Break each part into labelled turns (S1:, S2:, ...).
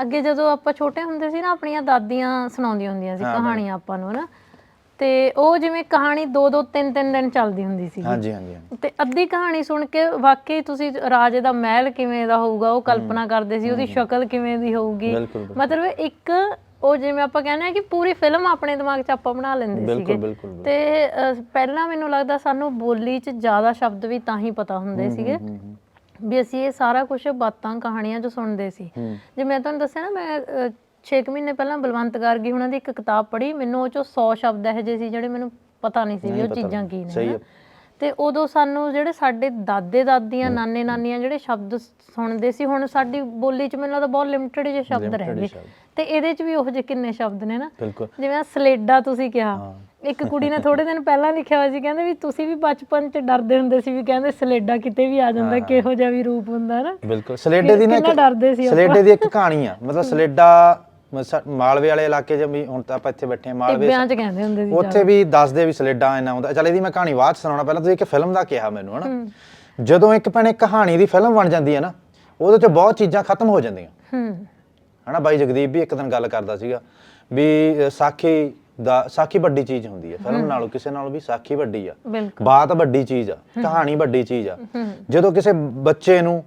S1: ਅੱਗੇ ਜਦੋਂ ਆਪਾਂ ਛੋਟੇ ਹੁੰਦੇ ਸੀ ਨਾ ਆਪਣੀਆਂ ਦਾਦੀਆਂ ਸੁਣਾਉਂਦੀਆਂ ਹੁੰਦੀਆਂ ਸੀ ਕਹਾਣੀਆਂ ਆਪਾਂ ਨੂੰ ਨਾ ਤੇ ਉਹ ਜਿਵੇਂ ਕਹਾਣੀ ਦੋ ਦੋ ਤਿੰਨ ਤਿੰਨ ਦਿਨ ਚੱਲਦੀ ਹੁੰਦੀ ਸੀ
S2: ਹਾਂਜੀ ਹਾਂਜੀ ਹਾਂਜੀ।
S1: ਤੇ ਅੱਧੀ ਕਹਾਣੀ ਸੁਣ ਕੇ ਵਾਕਈ ਤੁਸੀਂ ਰਾਜੇ ਦਾ ਮਹਿਲ ਕਿਵੇਂ ਦਾ ਹੋਊਗਾ ਉਹ ਕਲਪਨਾ ਕਰਦੇ ਸੀ ਉਹਦੀ ਸ਼ਕਲ ਕਿਵੇਂ ਦੀ ਹੋਊਗੀ?
S2: ਬਿਲਕੁਲ, ਬਿਲਕੁਲ।
S1: ਮਤਲਬ ਇੱਕ ਉਹ ਜਿਵੇਂ ਆਪਾਂ ਕਹਿੰਦੇ ਆ ਕਿ ਪੂਰੀ ਫਿਲਮ ਆਪਣੇ ਦਿਮਾਗ 'ਚ ਆਪਾਂ ਬਣਾ ਲੈਂਦੇ ਸੀਗੇ।
S2: ਬਿਲਕੁਲ ਬਿਲਕੁਲ।
S1: ਤੇ ਅਹ, ਪਹਿਲਾਂ ਮੈਨੂੰ ਲੱਗਦਾ ਸਾਨੂੰ ਬੋਲੀ 'ਚ ਜ਼ਿਆਦਾ ਸ਼ਬਦ ਵੀ ਤਾਂ ਹੀ ਪਤਾ ਹੁੰਦੇ ਸੀਗੇ। ਵੀ ਅਸੀਂ ਇਹ ਸਾਰਾ ਕੁਝ ਬਾਤਾਂ ਕਹਾਣੀਆਂ ਜੋ ਸੁਣਦੇ ਸੀ। ਜੇ ਮੈਂ ਤੁਹਾਨੂੰ ਦੱਸਿਆ ਨਾ ਮੈਂ 6 ਮਹੀਨੇ ਪਹਿਲਾਂ ਬਲਵੰਤ ਗਾਰਗੀ ਉਹਨਾਂ ਦੀ ਇੱਕ ਕਿਤਾਬ ਪੜ੍ਹੀ। ਮੈਨੂੰ ਉਹ ਚੋਂ 100 ਸ਼ਬਦ ਇਹੋ ਜਿਹੇ ਸੀ ਜਿਹੜੇ ਮੈਨੂੰ ਪਤਾ ਨਹੀਂ ਸੀ ਵੀ ਉਹ ਚੀਜ਼ਾਂ ਕੀ ਨੇ। ਤੇ ਉਦੋਂ ਸਾਨੂੰ ਜਿਹੜੇ ਸਾਡੇ ਦਾਦੇ ਦਾਦੀਆਂ ਨਾਨੇ ਨਾਨੀਆਂ ਜਿਹੜੇ ਸ਼ਬਦ ਸੁਣਦੇ ਸੀ ਹੁਣ ਸਾਡੀ ਬੋਲੀ 'ਚ ਮੈਨੂੰ ਲੱਗਦਾ ਬਹੁਤ ਲਿਮਟਿਡ ਜਿਹੇ ਸ਼ਬਦ ਰਹਿ ਗਏ। ਤੇ ਇਹਦੇ 'ਚ ਵੀ ਉਹੋ ਜਿਹੇ ਕਿੰਨੇ ਸ਼ਬਦ ਨੇ ਨਾ? ਜਿਵੇਂ ਸਲੇਡਾ ਤੁਸੀਂ ਕਿਹਾ। ਇੱਕ ਕੁੜੀ ਨੇ ਥੋੜੇ ਦਿਨ ਪਹਿਲਾਂ ਲਿਖਿਆ ਹੋਇਆ ਸੀ ਕਹਿੰਦੇ ਵੀ ਤੁਸੀਂ ਵੀ ਬਚਪਨ 'ਚ ਡਰਦੇ ਹੁੰਦੇ ਸੀ ਵੀ ਕਹਿੰਦੇ ਸਲੇਡਾ ਕਿਤੇ ਵੀ ਆ ਜਾਂਦਾ ਕਿਹੋ ਜਿਹਾ ਵੀ ਰੂਪ ਹੁੰਦਾ ਨਾ।
S2: ਬਿਲਕੁਲ ਸਲੇਡੇ ਦੀ ਨਾ
S1: ਕਿੰਨਾ ਡਰਦੇ ਸੀ ਆਪਾਂ।
S2: ਸਲੇਡੇ ਦੀ ਇੱਕ ਕਹਾਣੀ ਆ ਮਤਲਬ ਸਲੇਡਾ ਮ- ਸਾ- ਮਾਲਵੇ ਵਾਲੇ ਇਲਾਕੇ 'ਚ ਵੀ ਹੁਣ ਤਾਂ ਆਪਾਂ ਇੱਥੇ ਬੈਠੇ ਆ ਮਾਲਵੇ
S1: ਟਿੱਬਿਆਂ 'ਚ ਕਹਿੰਦੇ ਹੁੰਦੇ ਸੀ
S2: ਉੱਥੇ ਵੀ ਦੱਸਦੇ ਵੀ ਸਲੇਡਾ ਇੰਨਾ ਹੁੰਦਾ। ਚੱਲ ਇਹਦੀ ਮੈਂ ਕਹਾਣੀ ਬਾਅਦ 'ਚ ਸੁਣਾਉਣਾ ਪਹਿਲਾਂ ਤੁਸੀਂ ਇੱਕ ਫਿਲਮ ਦਾ ਕਿਹਾ ਮੈਨੂੰ ਹਨਾ? ਜਦੋਂ ਇੱਕ ਭੈਣੇ ਕਹਾਣੀ ਦੀ ਫਿਲਮ ਬਣ ਜਾਂਦੀ ਹੈ ਨਾ ਉਹਦੇ 'ਚ ਬਹੁਤ ਚੀਜ਼ਾਂ ਖਤਮ ਹੋ ਜਾਂਦੀਆਂ।
S1: ਹੂੰ।
S2: ਹਨਾ ਬਾਈ ਜਗਦੀਪ ਵੀ ਇੱਕ ਦਿਨ ਗੱਲ ਕਰਦਾ ਸੀਗਾ ਵੀ ਅ, ਸਾਖੀ ਦਾ ਸਾਖੀ ਵੱਡੀ ਚੀਜ਼ ਹੁੰਦੀ ਹੈ ਫਿਲਮ ਨਾਲੋਂ ਕਿਸੇ ਨਾਲੋਂ ਵੀ ਸਾਖੀ ਵੱਡੀ ਆ।
S1: ਬਿਲਕੁਲ।
S2: ਬਾਤ ਵੱਡੀ ਚੀਜ਼ ਆ ਕਹਾਣੀ ਵੱਡੀ ਚੀਜ਼ ਆ। ਜਦੋਂ ਕਿਸੇ ਬੱਚੇ ਨੂੰ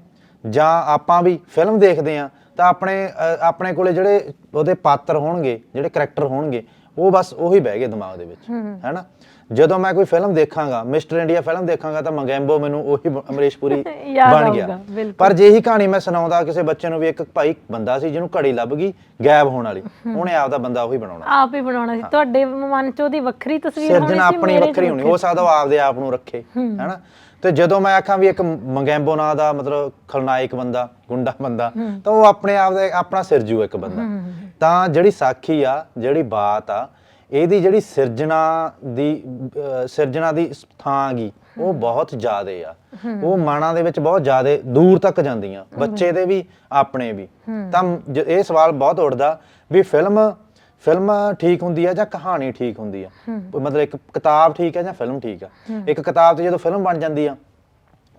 S2: ਜਾਂ ਆਪਾਂ ਵੀ ਫਿਲਮ ਦੇਖਦੇ ਆ ਤਾਂ ਆਪਣੇ ਆਪਣੇ ਕੋਲੇ ਜਿਹੜੇ ਉਹਦੇ ਪਾਤਰ ਹੋਣਗੇ ਜਿਹੜੇ ਕਰੈਕਟਰ ਹੋਣਗੇ ਉਹ ਬਸ ਉਹੀ ਬਹਿ ਗਏ ਦਿਮਾਗ ਦੇ ਵਿੱਚ ਹੈਨਾ? ਜਦੋਂ ਮੈਂ ਕੋਈ ਫਿਲਮ ਦੇਖਾਂਗਾ ਮਿਸਟਰ ਇੰਡੀਆ ਫਿਲਮ ਦੇਖਾਂਗਾ ਤਾਂ ਮੰਗੈਂਬੋ ਮੈਨੂੰ ਉਹੀ ਅਮਰੀਸ਼ ਪੁਰੀ ਬਣ ਗਿਆ। ਪਰ ਜੇ ਇਹੀ ਕਹਾਣੀ ਮੈਂ ਸੁਣਾਉਂਦਾ ਕਿਸੇ ਬੱਚੇ ਨੂੰ ਵੀ ਇੱਕ ਭਾਈ ਬੰਦਾ ਸੀ ਜਿਹਨੂੰ ਘੜੀ ਲੱਭ ਗਈ ਗਾਇਬ ਹੋਣ ਵਾਲੀ ਉਹਨੇ ਆਪਦਾ ਬੰਦਾ ਉਹੀ ਬਣਾਉਣਾ।
S1: ਆਪ ਹੀ ਬਣਾਉਣਾ ਸੀ। ਤੁਹਾਡੇ ਮਨ 'ਚ ਉਹਦੀ ਵੱਖਰੀ ਤਸਵੀਰ ਹੋਣੀ
S2: ਸਿਰਜਣਾ
S1: ਸੀ
S2: ਆਪਣੀ
S1: ਮੇਰੇ 'ਚ
S2: ਵੱਖਰੀ ਹੋਣੀ ਹੋ ਸਕਦਾ ਉਹ ਆਪਦੇ ਆਪ ਨੂੰ ਰੱਖੇ ਹੈਨਾ? ਤੇ ਜਦੋਂ ਮੈਂ ਆਖਾਂ ਵੀ ਇੱਕ ਮੰਗੈਂਬੋ ਨਾਂ ਦਾ ਮਤਲਬ ਖਲਨਾਇਕ ਬੰਦਾ ਗੁੰਡਾ ਬੰਦਾ ਤਾਂ ਉਹ ਆਪਣੇ ਆਪ ਦਾ ਆਪਣਾ ਸਿਰਜੂ ਇੱਕ ਬੰਦਾ। ਤਾਂ ਜਿਹੜੀ ਸਾਖੀ ਆ ਜਿਹੜੀ ਬਾਤ ਆ ਇਹਦੀ ਜਿਹੜੀ ਸਿਰਜਣਾ ਦੀ ਅਹ, ਸਿਰਜਣਾ ਦੀ ਥਾਂ ਗੀ ਉਹ ਬਹੁਤ ਜ਼ਿਆਦੇ ਆ। ਉਹ ਮਾਣਾ ਦੇ ਵਿੱਚ ਬਹੁਤ ਜ਼ਿਆਦੇ ਦੂਰ ਤੱਕ ਜਾਂਦੀਆਂ ਬੱਚੇ ਦੇ ਵੀ ਆਪਣੇ ਵੀ। ਤਾਂ ਜ- ਇਹ ਸਵਾਲ ਬਹੁਤ ਉੱਠਦਾ ਵੀ ਫਿਲਮ ਫਿਲਮ ਠੀਕ ਹੁੰਦੀ ਆ ਜਾਂ ਕਹਾਣੀ ਠੀਕ ਹੁੰਦੀ ਆ? ਮਤਲਬ ਇੱਕ ਕਿਤਾਬ ਠੀਕ ਆ ਜਾਂ ਫਿਲਮ ਠੀਕ ਆ? ਇੱਕ ਕਿਤਾਬ ਤੇ ਜਦੋਂ ਫਿਲਮ ਬਣ ਜਾਂਦੀ ਆ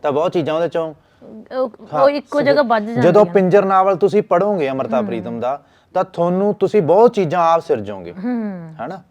S2: ਤਾਂ ਬਹੁਤ ਚੀਜ਼ਾਂ ਉਹਦੇ ਚੋਂ
S1: ਉਹ ਉਹ ਇੱਕੋ ਜਗ੍ਹਾ ਵੱਜ ਜਾਂਦੀ
S2: ਜਦੋਂ ਪਿੰਜਰ ਨਾਵਲ ਤੁਸੀਂ ਪੜੋਗੇ ਅਮਰਤਾ ਪ੍ਰੀਤਮ ਦਾ ਤਾਂ ਤੁਹਾਨੂੰ ਤੁਸੀਂ ਬਹੁਤ ਚੀਜ਼ਾਂ ਆਪ ਸਿਰਜੋਗੇ
S1: ਹੂੰ।
S2: ਹੈਨਾ?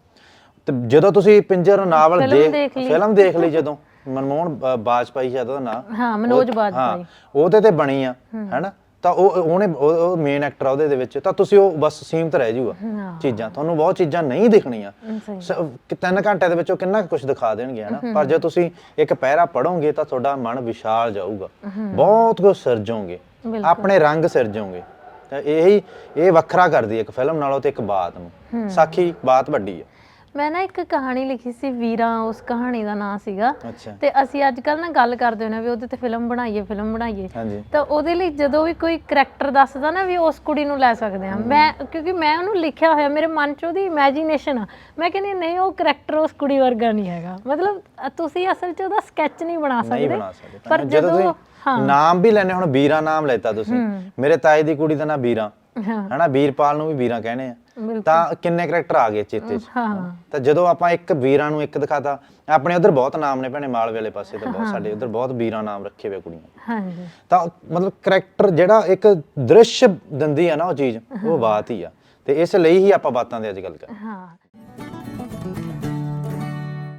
S2: ਤੇ ਜਦੋਂ ਤੁਸੀਂ ਪਿੰਜਰ ਨਾਵਲ
S1: ਫਿਲਮ
S2: ਦੇਖ
S1: ਦੇਖ ਲਈ।
S2: ਫਿਲਮ ਦੇਖ ਲਈ ਜਦੋਂ। ਮਨਮੋਹਨ ਬ- ਬਾਜਪਾਈ ਸ਼ਾਇਦ ਉਹਦਾ ਨਾਂ।
S1: ਹਾਂ ਮਨੋਜ ਬਾਜਪਾਈ।
S2: ਉਹਦੇ ਤੇ ਬਣੀ ਆ ਹੈਨਾ? ਤਾਂ ਉਹ ਉਹਨੇ ਉਹ ਮੇਨ ਐਕਟਰ ਉਹਦੇ ਦੇ ਵਿੱਚ। ਤਾਂ ਤੁਸੀਂ ਉਹ ਬਸ ਸੀਮਤ ਰਹਿ ਜਾਊਗਾ
S1: ਹਾਂ।
S2: ਚੀਜ਼ਾਂ। ਤੁਹਾਨੂੰ ਬਹੁਤ ਚੀਜ਼ਾਂ ਨਹੀਂ ਦਿਖਣੀਆਂ।
S1: ਸਹੀ।
S2: ਸ- ਕਿ ਤਿੰਨ ਘੰਟੇ ਦੇ ਵਿੱਚ ਉਹ ਕਿੰਨਾ ਕੁਝ ਦਿਖਾ ਦੇਣਗੇ ਹਨਾ? ਪਰ ਜੇ ਤੁਸੀਂ ਇੱਕ ਪਹਿਰਾ ਪੜੋਗੇ ਤਾਂ ਤੁਹਾਡਾ ਮਨ ਵਿਸ਼ਾਲ ਜਾਊਗਾ। ਬਹੁਤ ਕੁਝ ਸਿਰਜੋਗੇ
S1: ਬਿਲਕੁਲ।
S2: ਆਪਣੇ ਰੰਗ ਸਿਰਜੋਗੇ ਤਾਂ ਇਹੀ ਇਹ ਵੱਖਰਾ ਕਰਦੀ ਹੈ ਇੱਕ ਫਿਲਮ ਨਾਲੋਂ ਤੇ ਇੱਕ ਬਾਤ ਨੂੰ। ਸਾਖੀ ਬਾਤ ਵੱਡੀ ਹੈ
S1: ਮੈਂ ਨਾ ਇੱਕ ਕਹਾਣੀ ਲਿਖੀ ਸੀ ਵੀਰਾਂ ਉਸ ਕਹਾਣੀ ਦਾ ਨਾਂ ਸੀਗਾ। ਤੇ ਅਸੀਂ ਅੱਜ ਕੱਲ ਨਾ ਗੱਲ ਕਰਦੇ ਹੁੰਦੇ ਆ ਵੀ ਉਹਦੇ ਤੇ ਫਿਲਮ ਬਣਾਈਏ ਫਿਲਮ ਬਣਾਈਏ। ਤਾਂ ਉਹਦੇ ਲਈ ਜਦੋਂ ਵੀ ਕੋਈ ਕਰੈਕਟਰ ਦੱਸਦਾ ਨਾ ਵੀ ਉਸ ਕੁੜੀ ਨੂੰ ਲੈ ਸਕਦੇ ਆ ਮੈਂ ਕਿਉਂਕਿ ਮੈਂ ਉਹਨੂੰ ਲਿਖਿਆ ਹੋਇਆ ਮੇਰੇ ਮਨ 'ਚ ਉਹਦੀ ਇਮੇਜਿਨੇਸ਼ਨ ਆ। ਮੈਂ ਕਹਿੰਦੀ ਨਹੀਂ ਉਹ ਕਰੈਕਟਰ ਉਸ ਕੁੜੀ ਵਰਗਾ ਨਹੀਂ ਹੈਗਾ। ਮਤਲਬ ਤੁਸੀਂ ਅਸਲ 'ਚ ਉਹਦਾ ਸਕੈਚ ਨਹੀਂ ਬਣਾ ਸਕਦੇ। ਪਰ
S2: ਜਦੋਂ ਨਾਮ ਵੀ ਲੈਣੇ ਹੁਣ ਵੀਰਾ ਨਾਮ ਲੈਤਾ ਤੁਸੀਂ। ਮੇਰੇ ਤਾਏ ਦੀ ਕੁੜੀ ਦਾ ਨਾਮ ਵੀਰਾ ਹਨਾ ਵੀਰਪਾਲ ਨੂੰ ਵੀ ਵੀਰਾ ਕਹਿੰਦੇ ਆ। ਤਾਂ ਕਿੰਨੇ ਕਰੈਕਟਰ ਆ ਗਏ ਚੇਤੇ 'ਚ? ਤਾਂ ਜਦੋਂ ਆਪਾਂ ਇੱਕ ਵੀਰਾਂ ਨੂੰ ਇੱਕ ਦਿਖਾਤਾ ਆਪਣੇ ਉਧਰ ਬਹੁਤ ਨਾਮ ਨੇ ਭੈਣੇ ਮਾਲਵੇ ਵਾਲੇ ਪਾਸੇ ਤੇ ਬਹੁਤ ਸਾਡੇ ਉਧਰ ਬਹੁਤ ਵੀਰਾਂ ਨਾਮ ਰੱਖੇ ਹੋਏ ਕੁੜੀਆਂ
S1: ਹਾਂਜੀ।
S2: ਤਾਂ ਮਤਲਬ ਕਰੈਕਟਰ ਜਿਹੜਾ ਇੱਕ ਦ੍ਰਿਸ਼ ਦਿੰਦੀ ਆ ਨਾ ਉਹ ਚੀਜ਼ ਉਹ ਬਾਤ ਹੀ ਆ। ਤੇ ਇਸ ਲਈ ਹੀ ਆਪਾਂ ਬਾਤਾਂ ਦੇ ਅੱਜ ਗੱਲ ਕਰ
S1: ਹਾਂ।